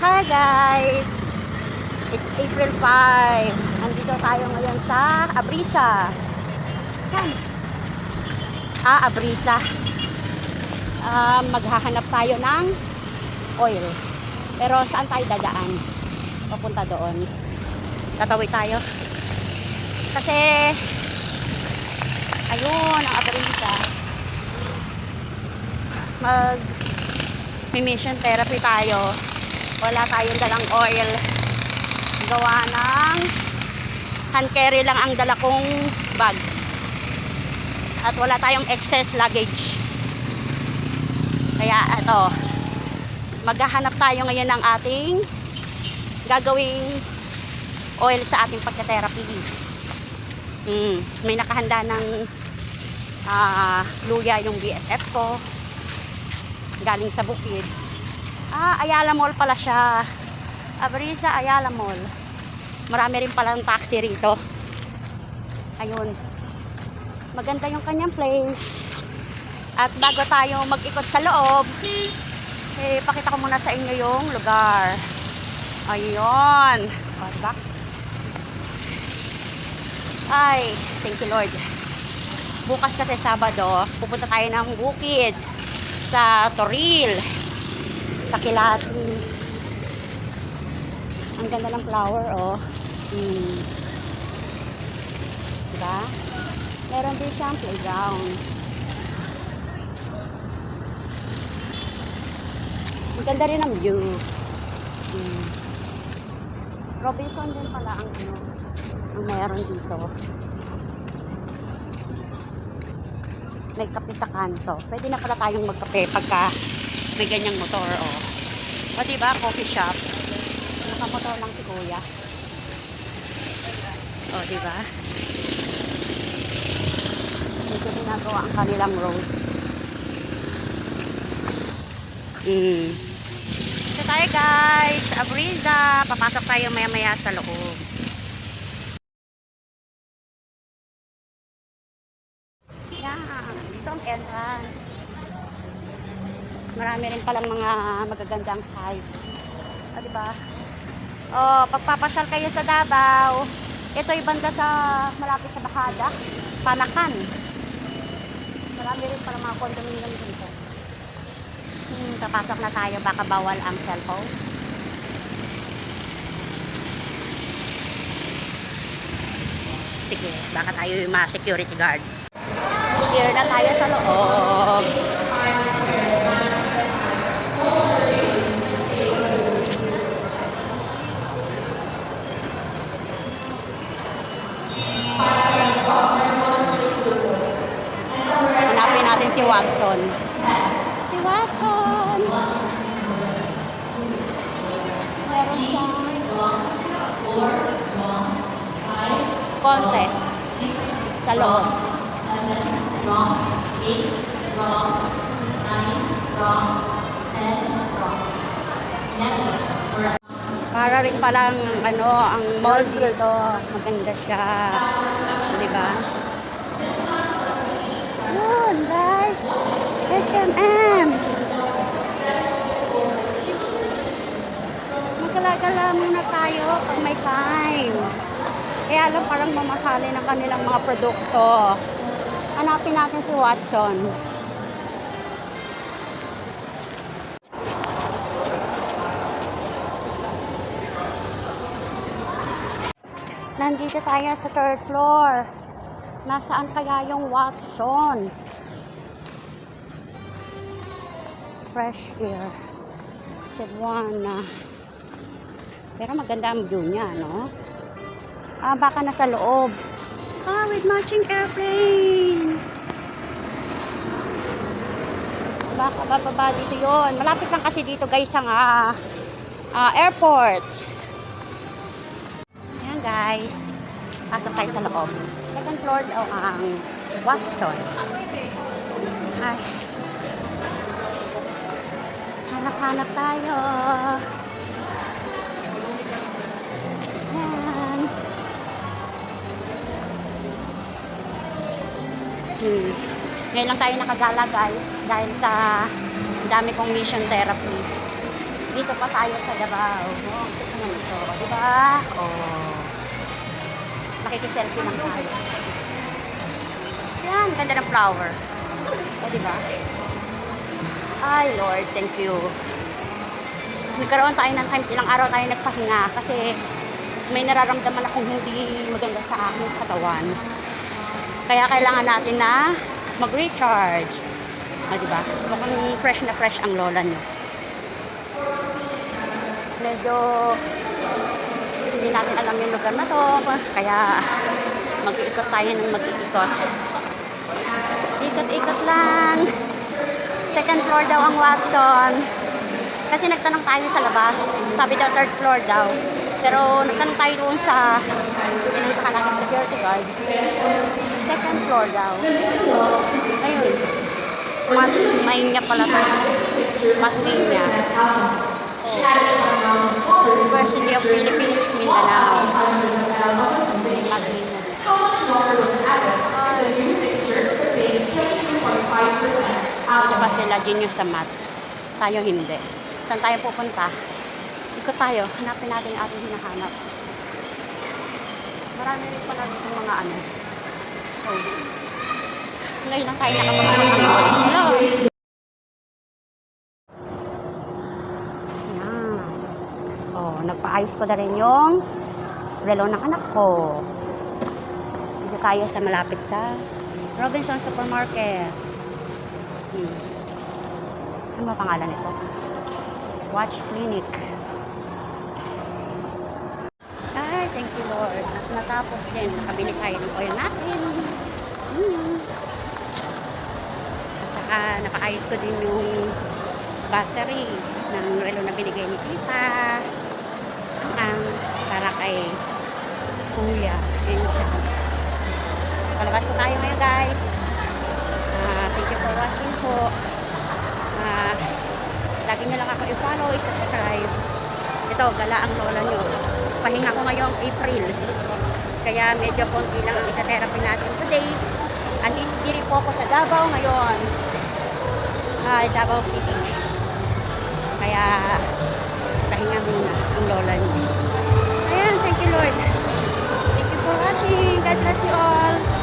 Hi guys! It's April 5. Nandito tayo ngayon sa Abrisa. Saan? Ah, Abrisa. Ah, maghahanap tayo ng oil. Pero saan tayo dadaan? Papunta doon. Tatawid tayo. Kasi ayun, ang Abrisa. Mag mission therapy tayo. Wala tayong dalang oil. Gawa ng hand carry lang ang dala kong bag. At wala tayong excess luggage. Kaya ito, maghahanap tayo ngayon ng ating gagawing oil sa ating pagka-therapy. Mm, may nakahanda ng ah, luya yung BFF ko galing sa bukid. Ah, Ayala Mall pala siya. Abrisa Ayala Mall. Marami rin palang taxi rito. Ayun. Maganda yung kanyang place. At bago tayo mag-ikot sa loob, eh, pakita ko muna sa inyo yung lugar. Ayun. Diba? Ay, thank you Lord. Bukas kasi Sabado, pupunta tayo ng bukid sa Toril, sa Kilati. Ang ganda ng flower, oh. Hmm. Diba? Meron din siyang playground. Ang ganda rin ng view. Hmm. Robinson din pala ang ano, ang meron dito. may kape sa kanto. Pwede na pala tayong magkape pagka may ganyang motor, oh. O, diba? Coffee shop. Nakamotor lang si kuya. O, diba? Dito ginagawa ang kanilang road. Mm. Ito tayo guys, Abriza. Papasok tayo maya-maya sa loob. Yan, ito ang entrance. Marami rin palang mga magagandang site. O, di ba? Oh, pagpapasal kayo sa Davao, ito yung banda sa malapit sa Bakada, Panakan. Marami rin palang mga condominium dito. Hmm, papasok na tayo, baka bawal ang cellphone. Sige, baka tayo yung mga security guard. Here na tayo sa loob. Natin si Watson. Si Watson! Meron contest sa loob. wrong, eight, wrong, nine, wrong, ten, wrong, eleven, correct. Para rin palang ano, ang mall dito, maganda siya. Di ba? Guys. H&M. Magkala-gala muna tayo pag may time. Kaya lang parang mamahalin ang kanilang mga produkto. Hanapin natin si Watson. Nandito tayo sa third floor. Nasaan kaya yung Watson? Fresh air. Cebuana. Pero maganda ang view niya, no? Ah, baka nasa loob. Ah, with matching airplane. Baka bababa dito yon. Malapit lang kasi dito guys ang ah, ah, airport. Ayan guys. Pasok tayo sa loob. Second floor daw ang Watson. Ay. Hanap-hanap tayo. Yan. Hmm. Ngayon lang tayo nakagala guys dahil sa dami kong mission therapy. Dito pa tayo sa Davao. Oh, ito naman ito. Di ba? Oh. Makikiselfie lang tayo. Yan, ganda ng flower. O, di ba? Ay, Lord, thank you. Nagkaroon tayo ng times, ilang araw tayo nagpahinga kasi may nararamdaman akong hindi maganda sa aking katawan. Kaya kailangan natin na mag-recharge. O, di ba? Mukhang fresh na fresh ang lola nyo. Medyo hindi natin alam yung lugar na to. Kaya mag-iikot tayo ng mag-iikot. Ikot-ikot lang. Second floor daw ang Watson. Kasi nagtanong tayo sa labas. Sabi daw third floor daw. Pero nagtanong tayo doon sa pinuntahan natin security guard. Second floor daw. Ayun. Mat Mainya pala to. Matlinya. Oh. Sila genius sa math. Tayo hindi. Saan tayo pupunta? Ikot tayo. Hanapin natin yung ating hinahanap. Marami rin pala dito mga ano. Oh. Ngayon lang tayo nakapagpapalit. Ano ba pangalan nito? Watch Clinic. Ay, thank you Lord. At natapos din, nakabili tayo ng oil natin. Hmm. At saka napaayos ko din yung battery ng relo na binigay ni Tita. Ang para kay Kuya. Ayun siya. Palabas na tayo ngayon guys. Ah, thank you for watching po. Lang ako i-follow, i-subscribe. Ito, gala ang lola nyo. Pahinga ko ngayong April. Kaya medyo konti lang ang isa-therapy natin today. Andito po ako sa Davao ngayon. Ah, Davao City. Kaya pahinga muna ang lola nyo. Ayan, thank you Lord. Thank you for watching. God bless you all.